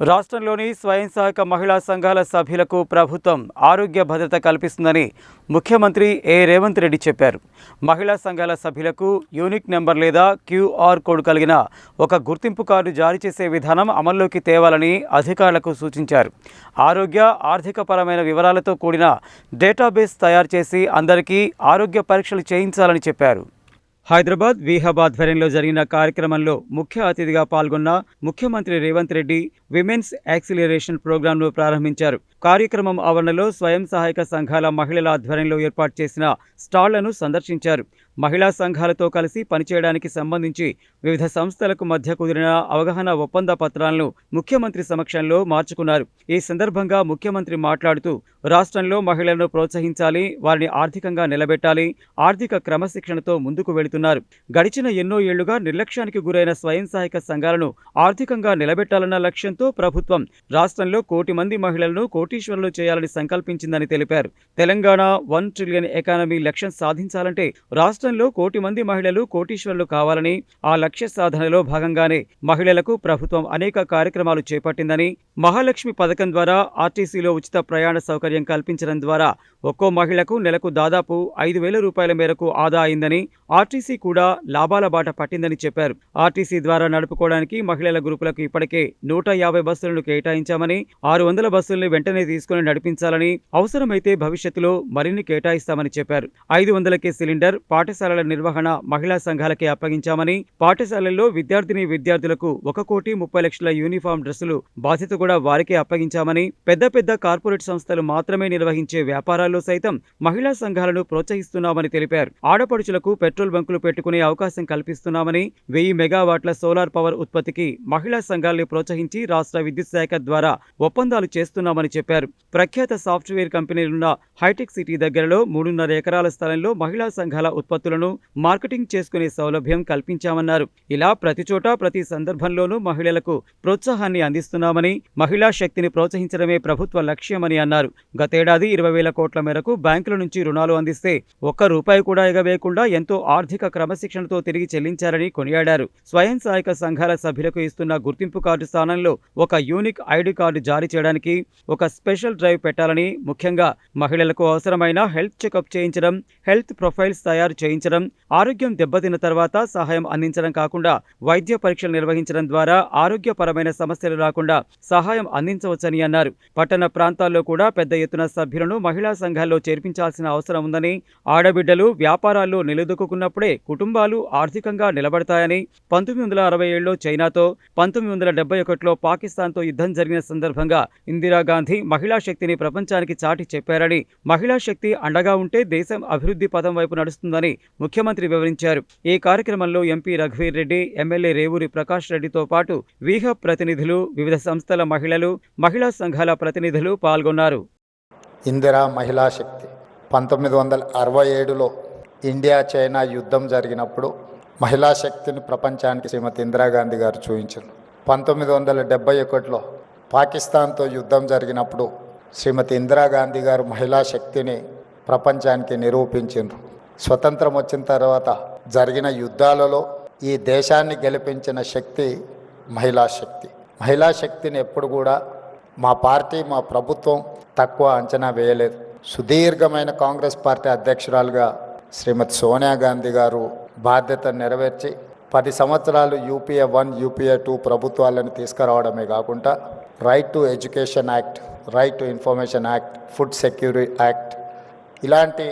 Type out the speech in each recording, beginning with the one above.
రాష్ట్రంలోని స్వయం సహాయక మహిళా సంఘాల సభ్యులకు ప్రభుత్వం ఆరోగ్య భద్రత కల్పిస్తుందని ముఖ్యమంత్రి ఏ. రేవంత్ రెడ్డి చెప్పారు. మహిళా సంఘాల సభ్యులకు యూనిక్ నెంబర్ లేదా క్యూఆర్ కోడ్ కలిగిన ఒక గుర్తింపు కార్డు జారీ చేసే విధానం అమల్లోకి తేవాలని అధికారులకు సూచించారు. ఆరోగ్య ఆర్థికపరమైన వివరాలతో కూడిన డేటాబేస్ తయారు చేసి అందరికీ ఆరోగ్య పరీక్షలు చేయించాలని చెప్పారు. హైదరాబాద్ వీహబ్ ఆధ్వర్యంలో జరిగిన కార్యక్రమంలో ముఖ్య అతిథిగా పాల్గొన్న ముఖ్యమంత్రి రేవంత్ రెడ్డి విమెన్స్ యాక్సిలరేషన్ ప్రోగ్రాంను ప్రారంభించారు. కార్యక్రమం ఆవరణలో స్వయం సహాయక సంఘాల మహిళల ఆధ్వర్యంలో ఏర్పాటు చేసిన స్టాళ్ళను సందర్శించారు. మహిళా సంఘాలతో కలిసి పనిచేయడానికి సంబంధించి వివిధ సంస్థలకు మధ్య కుదిరిన అవగాహన ఒప్పంద పత్రాలను ముఖ్యమంత్రి సమక్షంలో మార్చుకున్నారు. ఈ సందర్భంగా ముఖ్యమంత్రి మాట్లాడుతూ రాష్ట్రంలో మహిళలను ప్రోత్సహించాలి వారిని ఆర్థికంగా నిలబెట్టాలి ఆర్థిక క్రమశిక్షణతో ముందుకు వెళుతున్నారు. గడిచిన ఎన్నో ఏళ్ళుగా నిర్లక్ష్యానికి గురైన స్వయం సహాయక సంఘాలను ఆర్థికంగా నిలబెట్టాలన్న లక్ష్యంతో ప్రభుత్వం రాష్ట్రంలో కోటి మంది మహిళలను కోటీశ్వరులు చేయాలని సంకల్పించిందని తెలిపారు. తెలంగాణ వన్ ట్రిలియన్ ఎకానమీ లక్ష్యం సాధించాలంటే రాష్ట్ర రాష్ట్రంలో కోటి మంది మహిళలు కోటీశ్వరులు కావాలని ఆ లక్ష్య సాధనలో భాగంగానే మహిళలకు ప్రభుత్వం అనేక కార్యక్రమాలు చేపట్టిందని మహాలక్ష్మి పథకం ద్వారా ఆర్టీసీలో ఉచిత ప్రయాణ సౌకర్యం కల్పించడం ద్వారా ఒక్కో మహిళకు నెలకు దాదాపు ఐదు వేల రూపాయల మేరకు ఆదా అయిందని ఆర్టీసీ కూడా లాభాల బాట పట్టిందని చెప్పారు. ఆర్టీసీ ద్వారా నడుపుకోవడానికి మహిళల గ్రూపులకు ఇప్పటికే నూట యాభై బస్సులను కేటాయించామని ఆరు వందల బస్సుల్ని వెంటనే తీసుకుని నడిపించాలని అవసరమైతే భవిష్యత్తులో మరిన్ని కేటాయిస్తామని చెప్పారు. ఐదు వందలకే సిలిండర్ పాఠశాలల నిర్వహణ మహిళా సంఘాలకే అప్పగించామని పాఠశాలల్లో విద్యార్థిని విద్యార్థులకు ఒక కోటి ముప్పై లక్షల యూనిఫామ్ డ్రెస్సులు బాధ్యత కూడా వారికే అప్పగించామని పెద్ద పెద్ద కార్పొరేట్ సంస్థలు మాత్రమే నిర్వహించే వ్యాపారాల్లో సైతం మహిళా సంఘాలను ప్రోత్సహిస్తున్నామని తెలిపారు. ఆడపడుచులకు పెట్రోల్ బంకులు పెట్టుకునే అవకాశం కల్పిస్తున్నామని వెయ్యి మెగావాట్ల సోలార్ పవర్ ఉత్పత్తికి మహిళా సంఘాల్ని ప్రోత్సహించి రాష్ట్ర విద్యుత్ శాఖ ద్వారా ఒప్పందాలు చేస్తున్నామని చెప్పారు. ప్రఖ్యాత సాఫ్ట్వేర్ కంపెనీలున్న హైటెక్ సిటీ దగ్గరలో మూడున్నర ఎకరాల స్థలంలో మహిళా సంఘాల ఉత్పత్తులను మార్కెటింగ్ చేసుకునే సౌలభ్యం కల్పించామన్నారు. ఇలా ప్రతి చోట ప్రతి సందర్భంలోనూ మహిళలకు ప్రోత్సాహాన్ని అందిస్తున్నామని మహిళా శక్తిని ప్రోత్సహించడమే ప్రభుత్వ లక్ష్యమని అన్నారు. గతేడాది ఇరవై వేల కోట్ల మేరకు బ్యాంకుల నుంచి రుణాలు అందిస్తే ఒక్క రూపాయి కూడా ఎగవేయకుండా ఎంతో ఆర్థిక క్రమశిక్షణతో తిరిగి చెల్లించారని కొనియాడారు. స్వయం సహాయక సంఘాల సభ్యులకు ఇస్తున్న గుర్తింపు కార్డు స్థానంలో ఒక యూనిక్ ఐడి కార్డు జారీ చేయడానికి ఒక స్పెషల్ డ్రైవ్ పెట్టాలని ముఖ్యంగా మహిళలకు అవసరమైన హెల్త్ చెకప్ చేయించడం హెల్త్ ప్రొఫైల్స్ తయారు చేయించడం ఆరోగ్యం దెబ్బతిన్న తర్వాత సహాయం అందించడం కాకుండా వైద్య పరీక్షలు నిర్వహించడం ద్వారా ఆరోగ్యపరమైన సమస్యలు రాకుండా సహాయం అందించవచ్చని అన్నారు. పట్టణ ప్రాంతాల్లో కూడా పెద్ద ఎత్తున సభ్యులను మహిళా సంఘాల్లో చేర్పించాల్సిన అవసరం ఉందని ఆడబిడ్డలు వ్యాపారాల్లో నిలదొక్కున్నప్పుడే కుటుంబాలు ఆర్థికంగా నిలబడతాయని పంతొమ్మిది వందల అరవై ఏడులో చైనాతో పంతొమ్మిది వందల డెబ్బై ఒకటిలో పాకిస్తాన్తో యుద్ధం జరిగిన సందర్భంగా ఇందిరాగాంధీ మహిళా శక్తిని ప్రపంచానికి చాటి చెప్పారని మహిళా శక్తి అండగా ఉంటే దేశం అభివృద్ధి పదం వైపు నడుస్తుందని ముఖ్యమంత్రి వివరించారు. ఈ కార్యక్రమంలో ఎంపీ రఘువీర్ రెడ్డి ఎమ్మెల్యే రేవూరి ప్రకాష్ రెడ్డితో పాటు వీహ ప్రతినిధులు వివిధ సంస్థల మహిళలు మహిళా సంఘాల ప్రతినిధులు పాల్గొన్నారు. ఇందిరా మహిళా శక్తి పంతొమ్మిది వందల అరవై ఏడులో ఇండియా చైనా యుద్ధం జరిగినప్పుడు మహిళా శక్తిని ప్రపంచానికి శ్రీమతి ఇందిరాగాంధీ గారు చూపించారు. పంతొమ్మిది వందల డెబ్బై ఒకటిలో పాకిస్తాన్తో యుద్ధం జరిగినప్పుడు శ్రీమతి ఇందిరాగాంధీ గారు మహిళా శక్తిని ప్రపంచానికి నిరూపించారు స్వతంత్రం వచ్చిన తర్వాత జరిగిన యుద్ధాలలో ఈ దేశాన్ని గెలిపించిన శక్తి మహిళా శక్తి. మహిళా శక్తిని ఎప్పుడు కూడా మా పార్టీ మా ప్రభుత్వం తక్కువ అంచనా వేయలేదు. సుదీర్ఘమైన కాంగ్రెస్ పార్టీ అధ్యక్షురాలుగా శ్రీమతి సోనియా గాంధీ గారు బాధ్యత నెరవేర్చి పది సంవత్సరాలు యూపీఏ వన్ యూపీఏ టూ ప్రభుత్వాలను తీసుకురావడమే కాకుండా right to education act right to information act food security act ఇలాంటి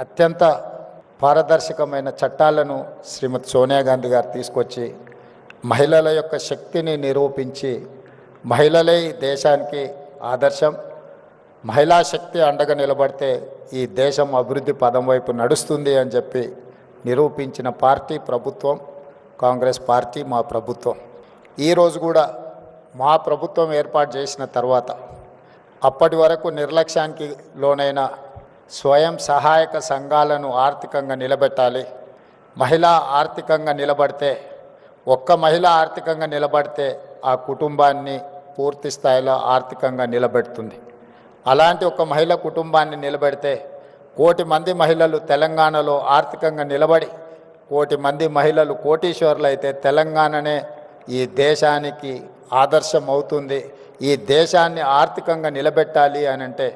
అత్యంత పారదర్శకమైన చట్టాలను శ్రీమతి సోనియా గాంధీ గారు తీసుకొచ్చి మహిళల యొక్క శక్తిని నిరూపించి మహిళలే ఈ దేశానికి ఆదర్శం మహిళా శక్తి అండగా నిలబడితే ఈ దేశం అభివృద్ధి పదం వైపు నడుస్తుంది అని చెప్పి నిరూపించిన పార్టీ ప్రభుత్వం కాంగ్రెస్ పార్టీ మా ప్రభుత్వం. ఈరోజు కూడా మా ప్రభుత్వం ఏర్పాటు చేసిన తర్వాత అప్పటి వరకు నిర్లక్ష్యానికి లోనైన స్వయం సహాయక సంఘాలను ఆర్థికంగా నిలబెట్టాలి. మహిళ ఆర్థికంగా నిలబడితే ఒక్క మహిళ ఆర్థికంగా నిలబడితే ఆ కుటుంబాన్ని పూర్తి స్థాయిలో ఆర్థికంగా నిలబెడుతుంది. అలాంటి ఒక మహిళ కుటుంబాన్ని నిలబెడితే కోటి మంది మహిళలు తెలంగాణలో ఆర్థికంగా నిలబడి కోటి మంది మహిళలు కోటీశ్వరులు అయితే తెలంగాణనే ఈ దేశానికి ఆదర్శం అవుతుంది ఈ దేశాన్ని ఆర్థికంగా నిలబెట్టాలి అని అంటే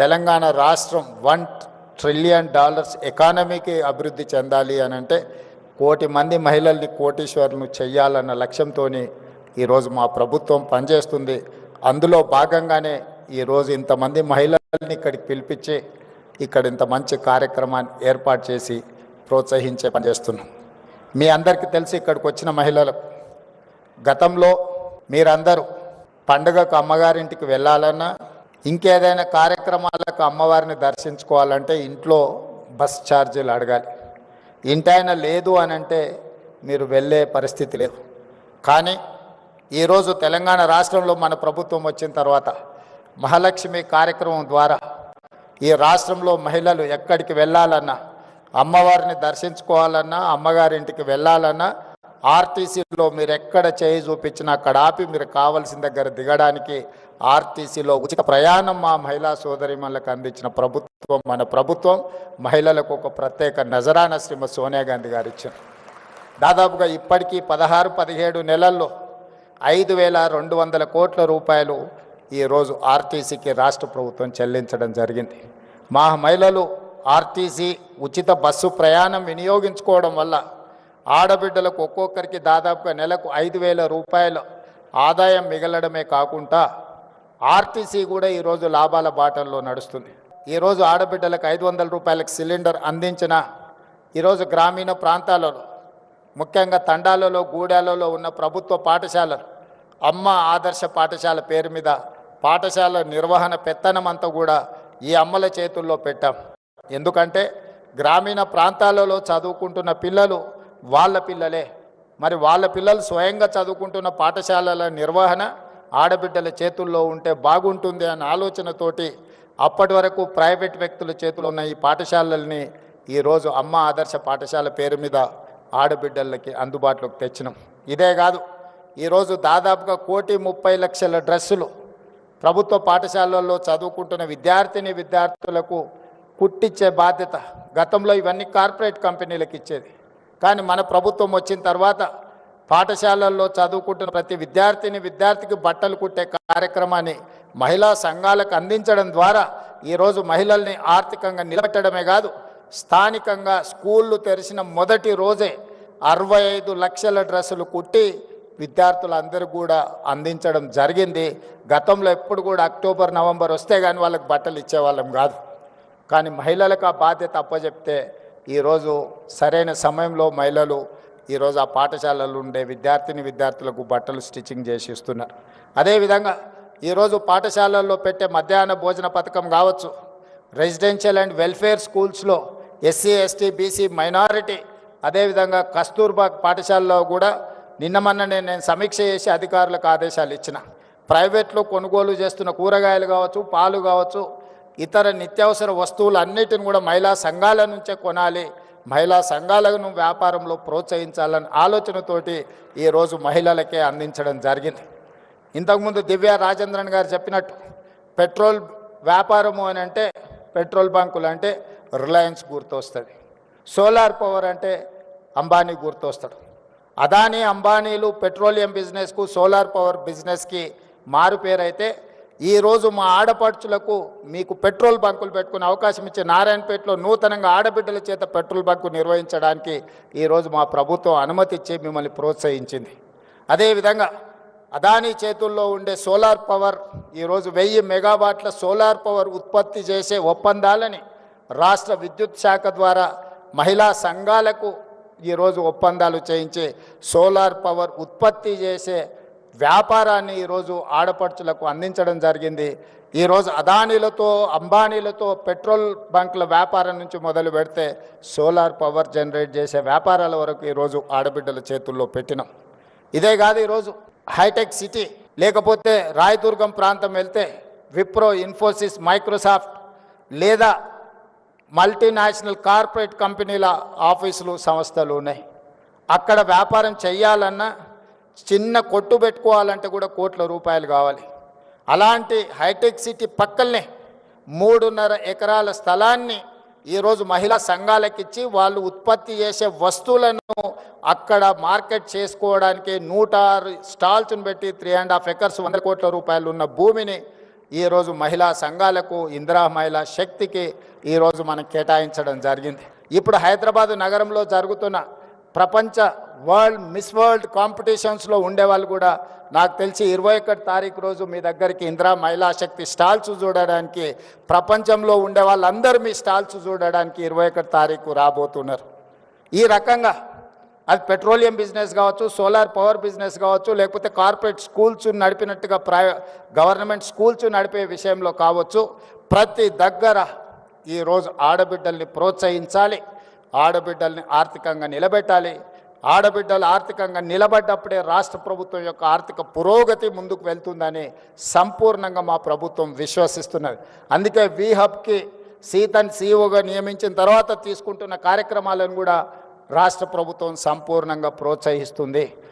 తెలంగాణ రాష్ట్రం వన్ ట్రిలియన్ డాలర్స్ ఎకానమీకి అభివృద్ధి చెందాలి అని అంటే కోటి మంది మహిళల్ని కోటీశ్వరులను చెయ్యాలన్న లక్ష్యంతో ఈరోజు మా ప్రభుత్వం పనిచేస్తుంది. అందులో భాగంగానే ఈరోజు ఇంతమంది మహిళల్ని ఇక్కడికి పిలిపించి ఇక్కడ ఇంత మంచి కార్యక్రమాన్ని ఏర్పాటు చేసి ప్రోత్సహించే పనిచేస్తున్నాం మీ అందరికీ తెలిసి ఇక్కడికి వచ్చిన మహిళలు గతంలో మీరందరూ పండుగకు అమ్మగారింటికి వెళ్ళాలన్నా ఇంకేదైనా కార్యక్రమాలకు అమ్మవారిని దర్శించుకోవాలంటే ఇంట్లో బస్ ఛార్జీలు అడగాలి. ఇంటైనా లేదు అని అంటే మీరు వెళ్ళే పరిస్థితి లేదు. కానీ ఈరోజు తెలంగాణ రాష్ట్రంలో మన ప్రభుత్వం వచ్చిన తర్వాత మహాలక్ష్మి కార్యక్రమం ద్వారా ఈ రాష్ట్రంలో మహిళలు ఎక్కడికి వెళ్ళాలన్నా అమ్మవారిని దర్శించుకోవాలన్నా అమ్మగారింటికి వెళ్ళాలన్నా ఆర్టీసీలో మీరు ఎక్కడ చేయి చూపించినా అక్కడ ఆపి మీరు కావలసిన దగ్గర దిగడానికి ఆర్టీసీలో ఉచిత ప్రయాణం మా మహిళా సోదరిమణులకు అందించిన ప్రభుత్వం మన ప్రభుత్వం మహిళలకు ఒక ప్రత్యేక నజరాన శ్రీమతి సోనియా గాంధీ గారు ఇచ్చారు. దాదాపుగా ఇప్పటికీ పదహారు పదిహేడు నెలల్లో ఐదు వేల రెండు వందల కోట్ల రూపాయలు ఈరోజు ఆర్టీసీకి రాష్ట్ర ప్రభుత్వం చెల్లించడం జరిగింది. మా మహిళలు ఆర్టీసీ ఉచిత బస్సు ప్రయాణం వినియోగించుకోవడం వల్ల ఆడబిడ్డలకు ఒక్కొక్కరికి దాదాపుగా నెలకు ఐదు వేల రూపాయలు ఆదాయం మిగలడమే కాకుండా ఆర్టీసీ కూడా ఈరోజు లాభాల బాటల్లో నడుస్తుంది. ఈరోజు ఆడబిడ్డలకు ఐదు వందల రూపాయలకు సిలిండర్ అందించిన ఈరోజు గ్రామీణ ప్రాంతాలలో ముఖ్యంగా తండాలలో గూడాలలో ఉన్న ప్రభుత్వ పాఠశాలలు అమ్మ ఆదర్శ పాఠశాల పేరు మీద పాఠశాల నిర్వహణ పెత్తనం అంతా కూడా ఈ అమ్మల చేతుల్లో పెట్టాం. ఎందుకంటే గ్రామీణ ప్రాంతాలలో చదువుకుంటున్న పిల్లలు వాళ్ళ పిల్లలే. మరి వాళ్ళ పిల్లలు స్వయంగా చదువుకుంటున్న పాఠశాలల నిర్వహణ ఆడబిడ్డల చేతుల్లో ఉంటే బాగుంటుంది అనే ఆలోచనతోటి అప్పటి వరకు ప్రైవేట్ వ్యక్తుల చేతులు ఉన్న ఈ పాఠశాలల్ని ఈరోజు అమ్మ ఆదర్శ పాఠశాల పేరు మీద ఆడబిడ్డలకి అందుబాటులోకి తెచ్చినాం. ఇదే కాదు ఈరోజు దాదాపుగా కోటి ముప్పై లక్షల డ్రెస్సులు ప్రభుత్వ పాఠశాలల్లో చదువుకుంటున్న విద్యార్థిని విద్యార్థులకు కుట్టించే బాధ్యత గతంలో ఇవన్నీ కార్పొరేట్ కంపెనీలకు ఇచ్చేది. కానీ మన ప్రభుత్వం వచ్చిన తర్వాత పాఠశాలల్లో చదువుకుంటున్న ప్రతి విద్యార్థిని విద్యార్థికి బట్టలు కుట్టే కార్యక్రమాన్ని మహిళా సంఘాలకు అందించడం ద్వారా ఈరోజు మహిళల్ని ఆర్థికంగా నిలబెట్టడమే కాదు స్థానికంగా స్కూళ్ళు తెరిచిన మొదటి రోజే అరవై ఐదు లక్షల డ్రెస్సులు కుట్టి విద్యార్థులందరూ కూడా అందించడం జరిగింది. గతంలో ఎప్పుడు కూడా అక్టోబర్ నవంబర్ వస్తే కానీ వాళ్ళకి బట్టలు ఇచ్చేవాళ్ళం కాదు. కానీ మహిళలకు ఆ బాధ్యత అప్పచెప్తే ఈరోజు సరైన సమయంలో మహిళలు ఈరోజు ఆ పాఠశాలలు ఉండే విద్యార్థిని విద్యార్థులకు బట్టలు స్టిచ్చింగ్ చేసి ఇస్తున్నారు. అదేవిధంగా ఈరోజు పాఠశాలల్లో పెట్టే మధ్యాహ్న భోజన పథకం కావచ్చు. రెసిడెన్షియల్ అండ్ వెల్ఫేర్ స్కూల్స్లో ఎస్సీ ఎస్టీ బీసీ మైనారిటీ అదేవిధంగా కస్తూర్బా పాఠశాలలో కూడా నిన్న మొన్ననే నేను సమీక్ష చేసి అధికారులకు ఆదేశాలు ఇచ్చిన. ప్రైవేట్లో కొనుగోలు చేస్తున్న కూరగాయలు కావచ్చు పాలు కావచ్చు ఇతర నిత్యావసర వస్తువులు అన్నిటిని కూడా మహిళా సంఘాల నుంచే కొనాలి. మహిళా సంఘాలను వ్యాపారంలో ప్రోత్సహించాలని ఆలోచనతోటి ఈరోజు మహిళలకే అందించడం జరిగింది. ఇంతకుముందు దివ్య రాజేంద్రన్ గారు చెప్పినట్టు పెట్రోల్ వ్యాపారము అని అంటే పెట్రోల్ బంకులు అంటే రిలయన్స్ గుర్తొస్తుంది. సోలార్ పవర్ అంటే అంబానీ గుర్తొస్తాడు. అదానీ అంబానీలు పెట్రోలియం బిజినెస్కు సోలార్ పవర్ బిజినెస్కి మారుపేరైతే ఈరోజు మా ఆడపడుచులకు మీకు పెట్రోల్ బంకులు పెట్టుకునే అవకాశం ఇచ్చే నారాయణపేటలో నూతనంగా ఆడబిడ్డల చేత పెట్రోల్ బంకు నిర్వహించడానికి ఈరోజు మా ప్రభుత్వం అనుమతి ఇచ్చి మిమ్మల్ని ప్రోత్సహించింది. అదేవిధంగా అదానీ చేతుల్లో ఉండే సోలార్ పవర్ ఈరోజు వెయ్యి మెగావాట్ల సోలార్ పవర్ ఉత్పత్తి చేసే ఒప్పందాలని రాష్ట్ర విద్యుత్ శాఖ ద్వారా మహిళా సంఘాలకు ఈరోజు ఒప్పందాలు చేయించి సోలార్ పవర్ ఉత్పత్తి చేసే వ్యాపారాన్ని ఈరోజు ఆడపడుచులకు అందించడం జరిగింది. ఈరోజు అదానీలతో అంబానీలతో పెట్రోల్ బంక్ల వ్యాపారం నుంచి మొదలు పెడితే సోలార్ పవర్ జనరేట్ చేసే వ్యాపారాల వరకు ఈరోజు ఆడబిడ్డల చేతుల్లో పెట్టినాం. ఇదే కాదు ఈరోజు హైటెక్ సిటీ లేకపోతే రాయదుర్గం ప్రాంతం వెళ్తే విప్రో ఇన్ఫోసిస్ మైక్రోసాఫ్ట్ లేదా మల్టీనేషనల్ కార్పొరేట్ కంపెనీల ఆఫీసులు సంస్థలు ఉన్నాయి. అక్కడ వ్యాపారం చేయాలన్నా చిన్న కొట్టు పెట్టుకోవాలంటే కూడా కోట్ల రూపాయలు కావాలి. అలాంటి హైటెక్ సిటీ పక్కనే మూడున్నర ఎకరాల స్థలాన్ని ఈరోజు మహిళా సంఘాలకిచ్చి వాళ్ళు ఉత్పత్తి చేసే వస్తువులను అక్కడ మార్కెట్ చేసుకోవడానికి నూట ఆరు స్టాల్స్ని పెట్టి త్రీ అండ్ హాఫ్ ఎకర్స్ వందల కోట్ల రూపాయలు ఉన్న భూమిని ఈరోజు మహిళా సంఘాలకు ఇందిరా మహిళా శక్తికి ఈరోజు మనం కేటాయించడం జరిగింది. ఇప్పుడు హైదరాబాద్ నగరంలో జరుగుతున్న ప్రపంచ వరల్డ్ మిస్ వరల్డ్ కాంపిటీషన్స్లో ఉండేవాళ్ళు కూడా నాకు తెలిసి ఇరవై ఒకటి తారీఖు రోజు మీ దగ్గరికి ఇందిరా మహిళా శక్తి స్టాల్స్ చూడడానికి ప్రపంచంలో ఉండే వాళ్ళందరూ మీ స్టాల్స్ చూడడానికి ఇరవై ఒకటి తారీఖు రాబోతున్నారు. ఈ రకంగా అది పెట్రోలియం బిజినెస్ కావచ్చు సోలార్ పవర్ బిజినెస్ కావచ్చు లేకపోతే కార్పొరేట్ స్కూల్స్ నడిపినట్టుగా ప్రై గవర్నమెంట్ స్కూల్స్ నడిపే విషయంలో కావచ్చు ప్రతి దగ్గర ఈరోజు ఆడబిడ్డల్ని ప్రోత్సహించాలి. ఆడబిడ్డల్ని ఆర్థికంగా నిలబెట్టాలి. ఆడబిడ్డలు ఆర్థికంగా నిలబడ్డప్పుడే రాష్ట్ర ప్రభుత్వం యొక్క ఆర్థిక పురోగతి ముందుకు వెళ్తుందని సంపూర్ణంగా మా ప్రభుత్వం విశ్వసిస్తున్నది. అందుకే వి హబ్కి సీతన్ సీఓగా నియమించిన తర్వాత తీసుకుంటున్న కార్యక్రమాలను కూడా రాష్ట్ర ప్రభుత్వం సంపూర్ణంగా ప్రోత్సహిస్తుంది.